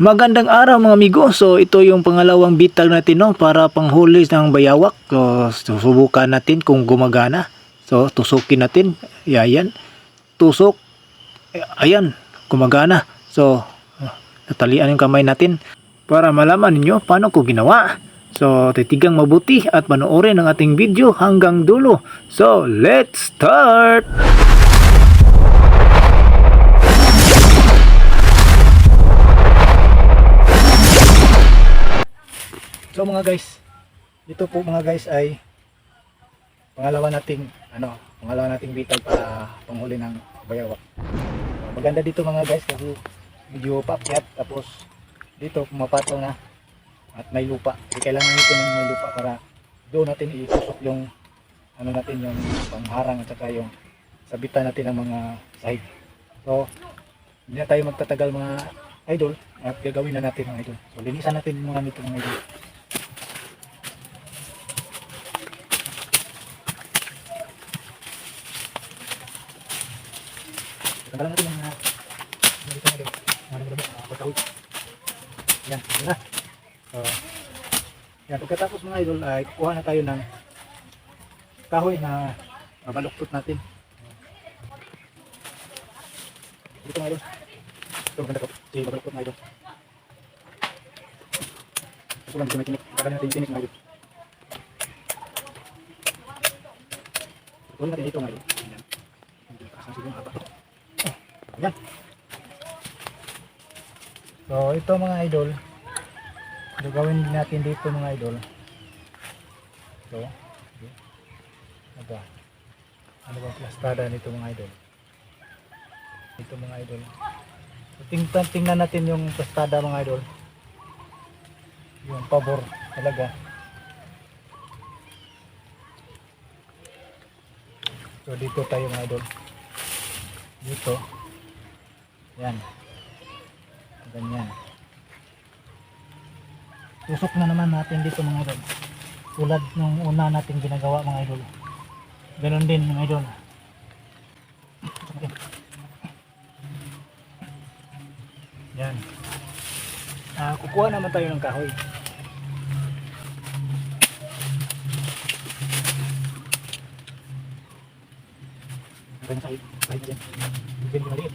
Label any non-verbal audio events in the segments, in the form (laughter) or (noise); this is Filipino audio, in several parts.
Magandang araw mga amigo. So ito yung pangalawang bitag natin no para panghuli ng bayawak. So susubukan natin kung gumagana. So tusukin natin. Ayan. Tusok. Ayan, gumagana. So natalian yung kamay natin para malaman ninyo paano ko ginawa. So titigang mabuti at panoorin ang ating video hanggang dulo. So let's start! So mga guys, ito po mga guys ay pangalawa nating ano, pangalawa nating bitag para panghuli ng bayawak. Uh, maganda dito mga guys kasi medyo pakyat tapos dito pumapatong na at may lupa. Hindi kailangan nito ng may lupa para doon natin itusok yung ano natin yung pangharang at saka yung sabitan natin ng mga sahig. So, hindi na tayo magtatagal mga idol at gagawin na natin mga idol. So, linisan natin muna nito mga idol. Tanggalan natin yung mga mga dito mga mga mga mga pagkahoy. Yan, yan na. So, yan, pagkatapos mga idol ay kuha na tayo ng kahoy na babaluktot natin. Dito mga idol. Ito maganda ko. Sige, babaluktot mga idol. Ito lang, medyo may tinik. Kakalan natin yung tinik mga idol. Kunin natin dito mga idol. Kasang siguro haba. Yan. So, ito mga idol. Gagawin din natin dito mga idol. Okay. ano ba? Ano ba plastada nito mga idol? Ito mga idol. Tingnan, tingnan natin yung plastada mga idol. Yung pabor talaga. So, dito tayo mga idol. Dito. Yan. Ganyan. Tusok na naman natin dito mga idol. Tulad nung una natin ginagawa mga idol. Ganon din mga idol. Yan. Ah, kukuha naman tayo ng kahoy. Ganyan sahig. Sahig dyan. Bigyan ko maliit.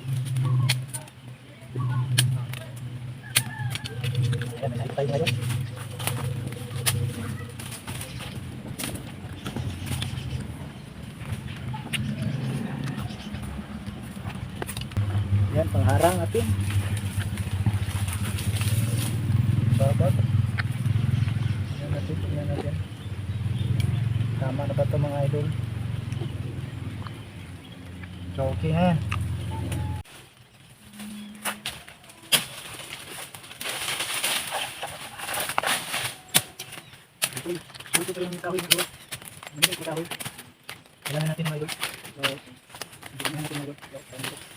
Ayan, tayo. Natin. Babag. Tingnan natin, tingnan natin. Tama na ba ito mga idol? So, okay yan. Ito, pa yung na ito. Ano yung kahoy? Kailangan natin mga idol. So, hindi na natin mga idol.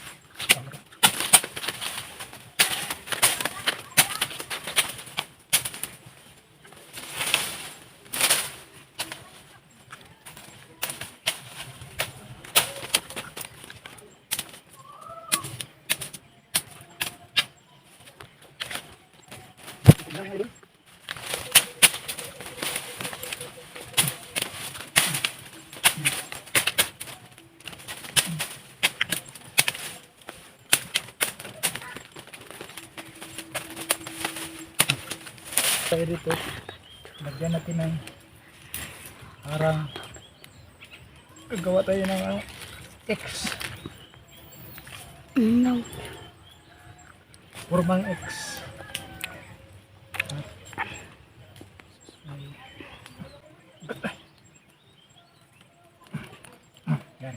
Dito. Lagyan natin ng parang gagawa tayo ng ano, X. No. formang X yan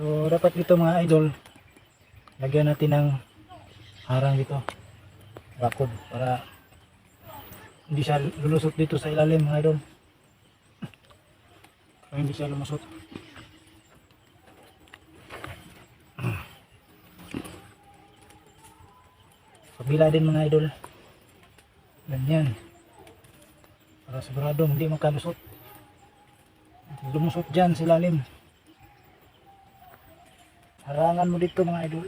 So, dapat dito mga idol, lagyan natin ng harang dito. Bakod para hindi siya lulusot dito sa ilalim mga idol. Para hindi siya lumusot. Kabila din mga idol. Ganyan. Para sigurado hindi makalusot. Lumusot dyan sa ilalim. Harangan mo dito mga idol.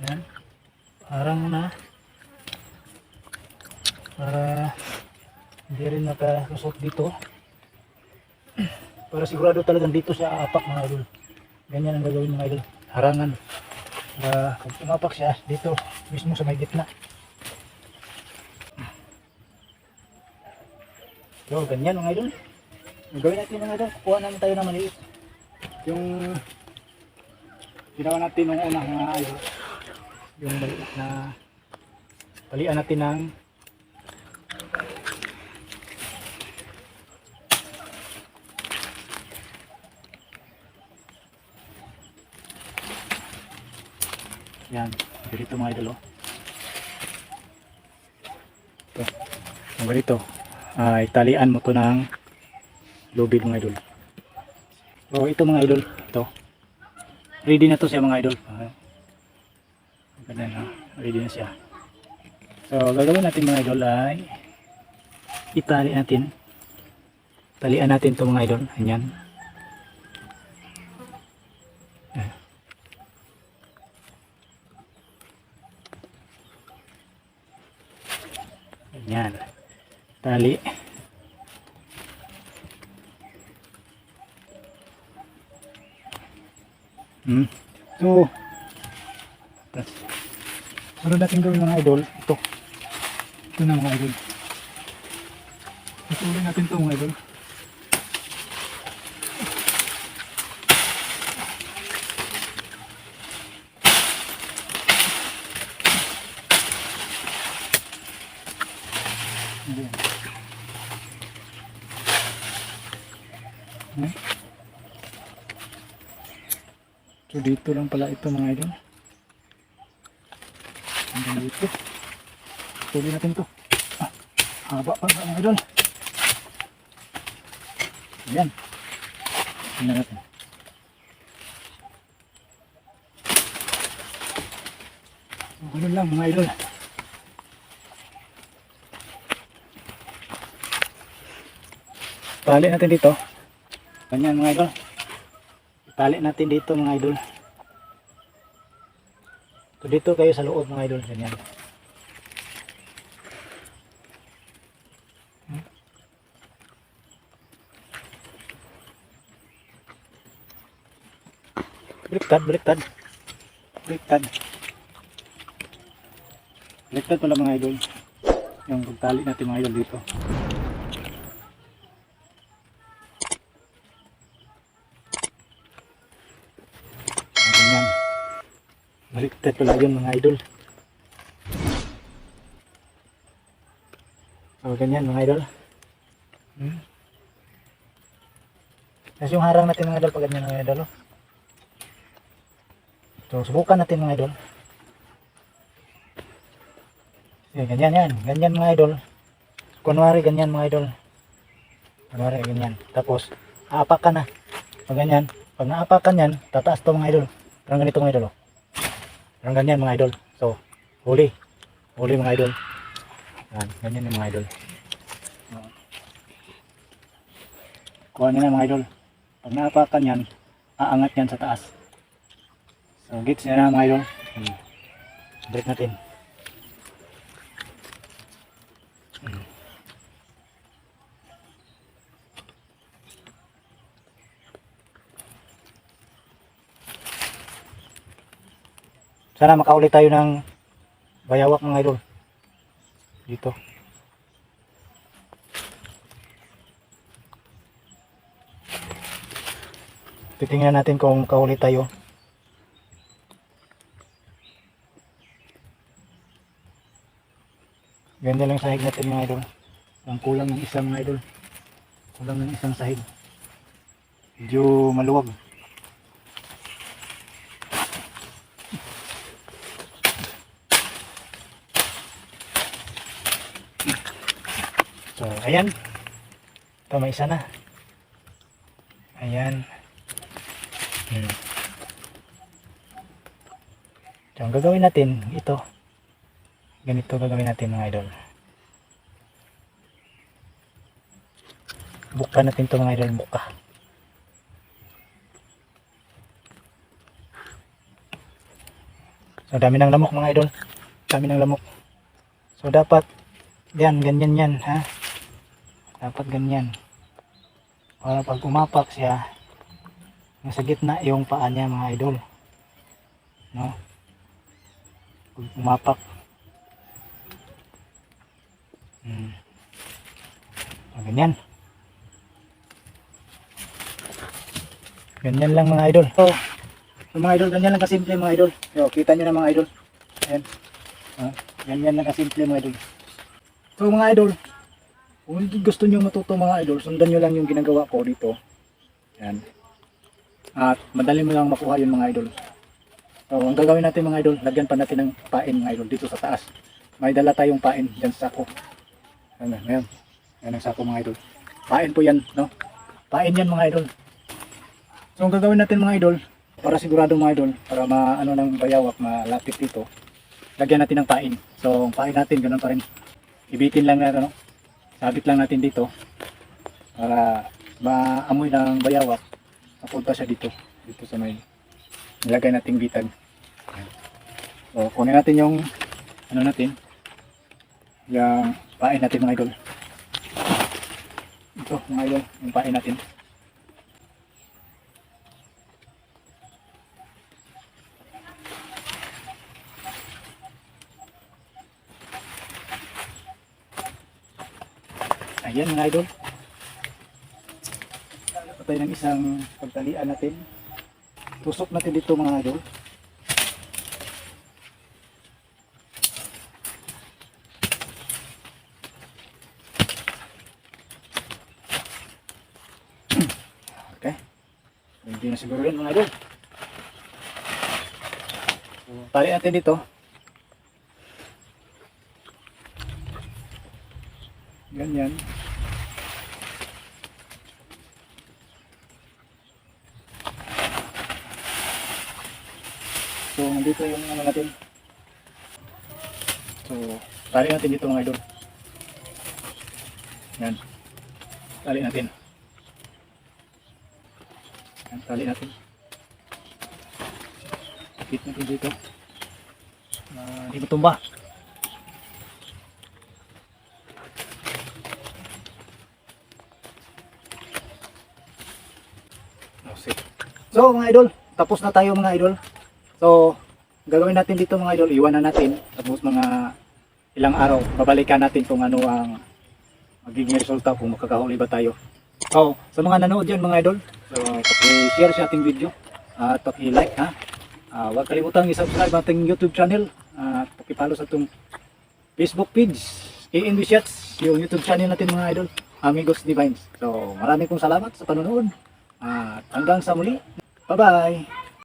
Yan. Harang na. Para hindi rin nakalusot dito. Para sigurado talagang dito siya apak mga idol. Ganyan ang gagawin mga idol. Harangan. Para kung umapak siya dito mismo sa may gitna. So, ganyan mga idol. Gawin natin mga idol, kuha naman tayo ng maliit. Yung ginawa natin nung una mga idol. Yung maliit na palian natin ng Yan, ganito mga idol oh. Ito, ganito ay talian mo to ng lubid mga idol. So ito mga idol, ito. Ready na to siya mga idol. Ganyan na, ready na siya. So gagawin natin mga idol ay itali natin. Talian natin to mga idol. Ayan. Ayan. Tali. Hmm. So, tas, ano natin gawin mga idol? Ito. Ito na mga idol. Ituloy natin ito mga idol. Ayan. Hmm? So dito lang pala ito mga idol. Hanggang dito. Tuloy natin to. Ah, haba pa mga idol. Ayan. Tingnan natin. So, ganun lang mga idol. Tali natin dito. Ganyan mga idol. Tali natin dito mga idol. So dito kayo sa loob mga idol. Ganyan. Baliktad, baliktad. Baliktad. Baliktad pala mga idol. Yung pagtali natin mga idol dito. Ah, Ganyan. Baliktad pala yun mga idol. So ganyan mga idol. Hmm. Tapos yung harang natin mga idol pag ganyan mga idol. Oh. So subukan natin mga idol. Sige, ganyan yan. Ganyan mga idol. Kunwari ganyan mga idol. Kunwari ganyan. Tapos aapakan na. Pag ganyan. Pag naapakan yan, tataas to mga idol. Parang ganito mga idol. Oh. Parang ganyan mga idol. So, Huli. Huli mga idol. Yan, ganyan yung mga idol. Kuha nyo na mga idol. Pag naapakan yan, aangat yan sa taas. So, gets nyo na mga idol. Hmm. Break natin. Sana makauli tayo ng bayawak mga idol. Dito. Titingnan natin kung kauli tayo. Ganda lang sahig natin mga idol. Ang kulang ng isang mga idol. Kulang ng isang sahig. Medyo maluwag. So, ayan. Ito, may isa na. Ayan. Hmm. So, ang gagawin natin, ito. Ganito gagawin natin mga idol. Buka natin to mga idol, buka. So, dami ng lamok mga idol. Dami ng lamok. So, dapat yan, ganyan yan, ha? Dapat ganyan. Para pag umapak siya, nasa gitna yung paa niya mga idol. No? Pag umapak. Hmm. O, ganyan. Ganyan lang mga idol. So, so mga idol, ganyan lang kasimple mga idol. Yo, kita nyo na mga idol. Ayan. Ah, ganyan lang kasimple mga idol. So mga idol, kung gusto nyo matuto mga idol, sundan nyo lang yung ginagawa ko dito. Yan. At madali mo lang makuha yun mga idol. So ang gagawin natin mga idol, lagyan pa natin ng pain mga idol dito sa taas. May dala tayong pain dyan sa sako. Ayan, ayan. Ayan ang sako mga idol. Pain po yan, no? Pain yan mga idol. So ang gagawin natin mga idol, para sigurado mga idol, para maano ng bayawak, malapit dito, lagyan natin ng pain. So ang pain natin, ganun pa rin ibitin lang natin, ano, sabit lang natin dito para maamoy ng bayawak. Napunta siya dito dito sa may nilagay nating bitag. So kunin natin yung ano natin yung pain natin mga idol. Ito mga idol yung pain natin Ayan mga idol. Patay ng isang pagtalian natin. Tusok natin dito mga idol. (clears throat) Okay. Hindi na siguro yun mga idol. Tali natin dito. Ganyan. Nandito yung ano natin. So, tali natin dito mga idol. Yan. Tali natin. Yan, tali natin. Ikit natin dito. Uh, hindi matumba. Oh. So mga idol, tapos na tayo mga idol. So, gagawin natin dito mga idol, iwanan natin. Tapos mga ilang araw, babalikan natin kung ano ang magiging resulta kung makakahuli ba tayo. So, sa mga nanood dyan mga idol, so, paki-share sa ating video at paki-like ha. Ah, huwag kalimutang i-subscribe ating YouTube channel at paki-follow sa itong Facebook page, ANB Shots, yung YouTube channel natin mga idol, Amigos Divines. So, maraming kong salamat sa panonood. At hanggang sa muli. Bye-bye!